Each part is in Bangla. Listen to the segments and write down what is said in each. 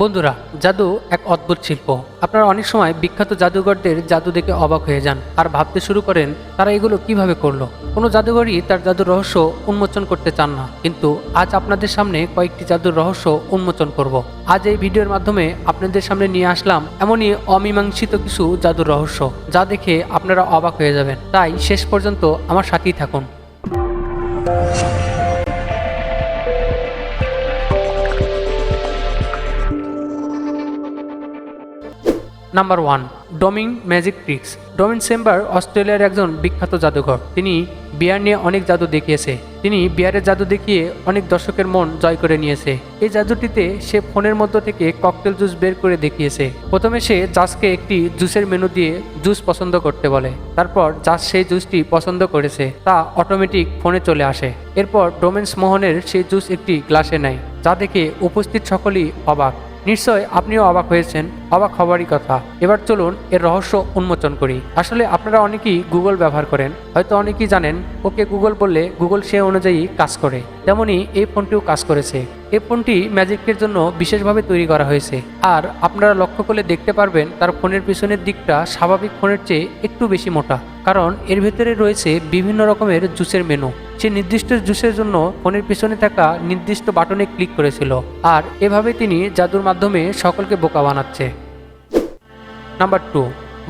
বন্ধুরা, জাদু এক অদ্ভুত শিল্প। আপনারা অনেক সময় বিখ্যাত জাদুঘরদের জাদু দেখে অবাক হয়ে যান আর ভাবতে শুরু করেন, তারা এগুলো কীভাবে করল? কোনো জাদুঘরই তার জাদুর রহস্য উন্মোচন করতে চান না, কিন্তু আজ আপনাদের সামনে কয়েকটি জাদুর রহস্য উন্মোচন করব। আজ এই ভিডিওর মাধ্যমে আপনাদের সামনে নিয়ে আসলাম এমনই অমীমাংসিত কিছু জাদুর রহস্য, যা দেখে আপনারা অবাক হয়ে যাবেন। তাই শেষ পর্যন্ত আমার সাথেই থাকুন। নাম্বার ওয়ান ডোমিং ম্যাজিক ট্রিক্স ডোমিন সেম্বার অস্ট্রেলিয়ার একজন বিখ্যাত জাদুঘর। তিনি বিয়ার নিয়ে অনেক জাদু দেখিয়েছে। তিনি বিয়ারের জাদু দেখিয়ে অনেক দর্শকের মন জয় করে নিয়েছে। এই জাদুটিতে সে ফোনের মধ্য থেকে ককটেল জুস বের করে দেখিয়েছে। প্রথমে সে জাজকে একটি জুসের মেনু দিয়ে জুস পছন্দ করতে বলে। তারপর জাজ সেই জুসটি পছন্দ করেছে। তা অটোমেটিক ফোনে চলে আসে। এরপর ডোমেন্স মোহনের সেই জুস একটি গ্লাসে নেয়, যা দেখে উপস্থিত সকলেই অবাক। নিশ্চয় আপনিও অবাক হয়েছেন, অবাক হবারই কথা। এবার চলুন এর রহস্য উন্মোচন করি। আসলে আপনারা অনেকেই গুগল ব্যবহার করেন, হয়তো অনেকেই জানেন, ওকে গুগল বললে গুগল সে অনুযায়ী কাজ করে। তেমনি এই ফোনটিও কাজ করেছে। এই ফোনটি ম্যাজিকের জন্য বিশেষভাবে তৈরি করা হয়েছে। আর আপনারা লক্ষ্য করলে দেখতে পারবেন, তার ফোনের পিছনের দিকটা স্বাভাবিক ফোনের চেয়ে একটু বেশি মোটা। কারণ এর ভেতরে রয়েছে বিভিন্ন রকমের জুসের মেনু সে নির্দিষ্ট জুসের জন্য ফোনের পিছনে থাকা নির্দিষ্ট বাটনে ক্লিক করেছিল। আর এভাবে তিনি জাদুর মাধ্যমে সকলকে বোকা বানাচ্ছে। Number two.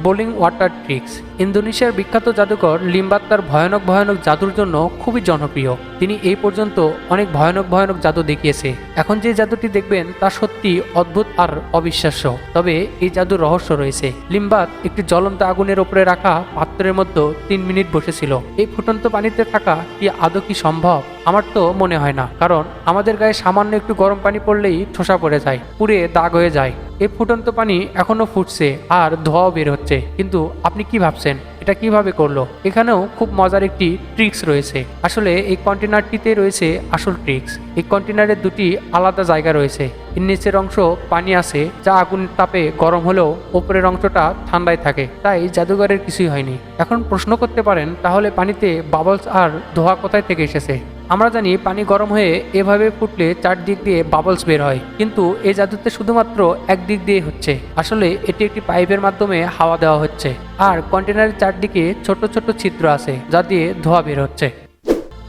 Boiling water tricks. ইন্দোনেশিয়ার বিখ্যাত জাদুকর লিম্বাত তার ভয়ানক ভয়ানক জাদুর জন্য খুবই জনপ্রিয়। তিনি এই পর্যন্ত অনেক ভয়ানক ভয়ানক জাদু দেখিয়েছে। এখন যে জাদুটি দেখবেন তা সত্যি অদ্ভুত আর অবিশ্বাস্য। তবে এই জাদুর রহস্য রয়েছে। লিম্বাত একটি জ্বলন্ত আগুনের ওপরে রাখা পাত্রের মধ্যে তিন মিনিট বসেছিল। এই ফুটন্ত পানিতে থাকা কি আদৌ কি সম্ভব? আমার তো মনে হয় না, কারণ আমাদের গায়ে সামান্য একটু গরম পানি পড়লেই ঠোসা পড়ে যায়, পুড়ে দাগ হয়ে যায়। এই ফুটন্ত পানি এখনও ফুটছে আর ধোঁয়াও বের হচ্ছে, কিন্তু আপনি কি ভাবছেন? এটা কীভাবে করল? এখানেও খুব মজার একটি ট্রিক্স রয়েছে। আসলে এই কন্টেনারটিতে রয়েছে আসল ট্রিক্স। এই কন্টেনারের দুটি আলাদা জায়গা রয়েছে। এর নিচের অংশ পানি আছে, যা আগুনের তাপে গরম হলেও ওপরের অংশটা ঠান্ডায় থাকে, তাই জাদুঘরের কিছুই হয়নি। এখন প্রশ্ন করতে পারেন, তাহলে পানিতে বাবলস আর ধোয়া কোথায় থেকে এসেছে? আমরা জানি পানি গরম হয়ে এভাবে ফুটলে চারদিক দিয়ে বাবলস বের হয়। কিন্তু এই জাদুতে শুধুমাত্র একদিক দিয়ে হচ্ছে। আসলে এটি একটি পাইপের মাধ্যমে হাওয়া দেওয়া হচ্ছে। আর কন্টেনারের চারদিকে ছোট ছোট ছিদ্র আছে, যা দিয়ে ধোয়া বের হচ্ছে।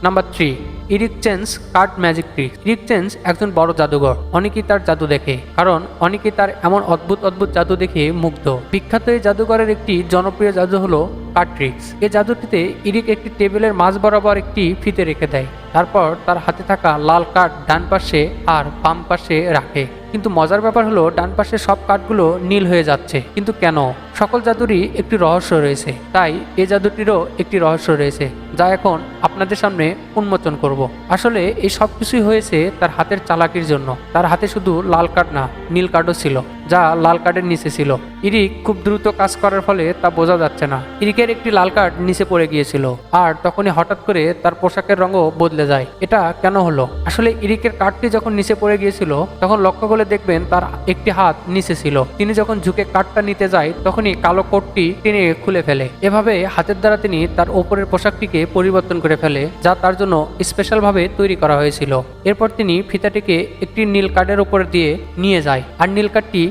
Number three Eric Chien card magic trick. Eric Chien একজন বড় জাদুঘর। অনেকেই তার জাদু দেখে, কারণ অনেকেই তার এমন অদ্ভুত অদ্ভুত জাদু দেখে মুগ্ধ। বিখ্যাত এই জাদুঘরের একটি জনপ্রিয় জাদু হলো কার্ড ট্রিক্স এই জাদুটিতে ইরিক একটি টেবিলের মাঝ বরাবর একটি ফিতে রেখে দেয়। তারপর তার হাতে থাকা লাল কার্ড ডান পাশে আর বাম পাশে রাখে। কিন্তু মজার ব্যাপার হলো, ডান পাশের সব কার্ডগুলো নীল হয়ে যাচ্ছে। কিন্তু কেন? সকল জাদুরই একটি রহস্য রয়েছে। তাই এই জাদুটিরও একটি রহস্য রয়েছে, যা এখন আপনাদের সামনে উন্মোচন করব। আসলে এই সব কিছুই হয়েছে তার হাতের চালাকির জন্য। তার হাতে শুধু লাল কার্ড না, নীল কার্ডও ছিল। যা লাল কার্ডের নিচে ছিল। ইরিক খুব দ্রুত কাজ করার ফলে তা বোঝা যাচ্ছে না। ইরিকের একটি লাল কার্ড নিচে পড়ে গিয়েছিল। আর তখনই হঠাৎ করে তার পোশাকের রঙও বদলে যায়। এটা কেন হলো? আসলে ইরিকের কার্ডটি যখন নিচে পড়ে গিয়েছিল, তখন লক্ষ্য করে দেখবেন তার একটি হাত নিচে ছিল। তিনি যখন ঝুঁকে কার্ডটা নিতে যায়, তখনই কালো কোটটি তিনি খুলে ফেলে। এভাবে হাতের দ্বারা তিনি তার ওপরের পোশাকটিকে পরিবর্তন করে ফেলে, যা তার জন্য স্পেশালভাবে তৈরি করা হয়েছিল। এরপর তিনি ফিতাটিকে একটি নীল কার্ডের উপর দিয়ে নিয়ে যায়। আর নীল কার্ডটি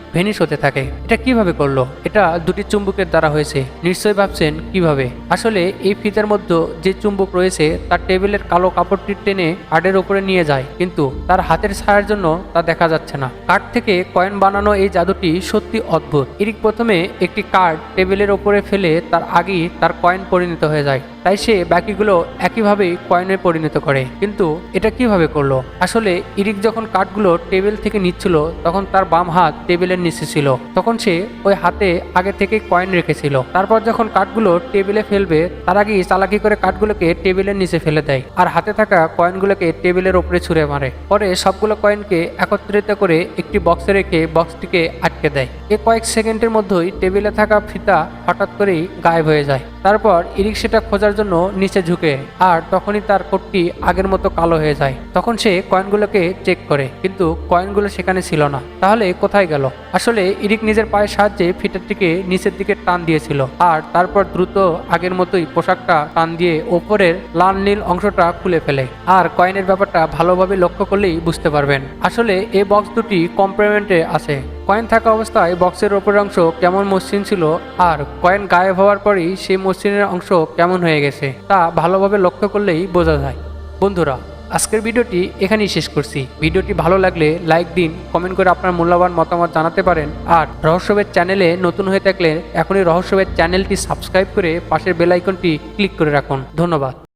ভেনিশ হতে থাকে। এটা কীভাবে করল? এটা দুটি চুম্বকের দ্বারা হয়েছে। নিশ্চয়ই ভাবছেন কীভাবে? আসলে এই ফিতার মধ্যে যে চুম্বক রয়েছে, তার টেবিলের কালো কাপড়টি টেনে কার্ডের উপরে নিয়ে যায়। কিন্তু তার হাতের ছায়ার জন্য তা দেখা যাচ্ছে না। কার্ড থেকে কয়েন বানানো এই জাদুটি সত্যি অদ্ভুত। ইরিক প্রথমে একটি কার্ড টেবিলের উপরে ফেলে তার আগেই তার কয়েন পরিণত হয়ে যায়। তাই সে বাকিগুলো একইভাবেই কয়েনে পরিণত করে। কিন্তু এটা কীভাবে করল? আসলে ইরিক যখন কার্ডগুলো টেবিল থেকে নিচ্ছিল, তখন তার বাম হাত টেবিলের নিচে ছিল। তখন সে ওই হাতে আগে থেকে কয়েন রেখেছিল। তারপর যখন কাঠগুলো টেবিলে ফেলবে, তার আগেই চালাকি করে কাঠগুলোকে টেবিলের নিচে ফেলে দেয় আর হাতে থাকা কয়েনগুলোকে টেবিলের উপরে ছুঁড়ে মারে। পরে সবগুলো কয়েনকে একত্রিত করে একটি বক্সে রেখে বক্সটিকে আটকে দেয়। এ কয়েক সেকেন্ডের মধ্যেই টেবিলে থাকা ফিতা হঠাৎ করেই গায়েব হয়ে যায়। তারপর ইরিক সেটা খোঁজার জন্য নিচে ঝুঁকে, আর তখনই তার কোটটি আগের মতো কালো হয়ে যায়। তখন সে কয়েনগুলোকে চেক করে, কিন্তু কয়েনগুলো সেখানে ছিল না। তাহলে কোথায় গেল? আসলে ইরিক নিজের পায়ের সাহায্যে ফিটারটিকে নিচের দিকে টান দিয়েছিল, আর তারপর দ্রুত আগের মতোই পোশাকটা টান দিয়ে ওপরের লাল নীল অংশটা খুলে ফেলে। আর কয়েনের ব্যাপারটা ভালোভাবে লক্ষ্য করলেই বুঝতে পারবেন। আসলে এই বক্স দুটি কম্প্লিমেন্টে আছে। কয়েন থাকা অবস্থায় বক্সের ওপরের অংশ কেমন মসৃণ ছিল আর কয়েন গায়েব হওয়ার পরই সেই মসৃণের অংশ কেমন হয়ে গেছে তা ভালোভাবে লক্ষ্য করলেই বোঝা যায়। বন্ধুরা, আজকের ভিডিওটি এখানেই শেষ করছি। ভিডিওটি ভালো লাগলে লাইক দিন, কমেন্ট করে আপনার মূল্যবান মতামত জানাতে পারেন আর রহস্যবেদ চ্যানেলে নতুন হয়ে থাকলে এখনই রহস্যবেদ চ্যানেলটি সাবস্ক্রাইব করে পাশের বেল আইকনটি ক্লিক করে রাখুন। ধন্যবাদ।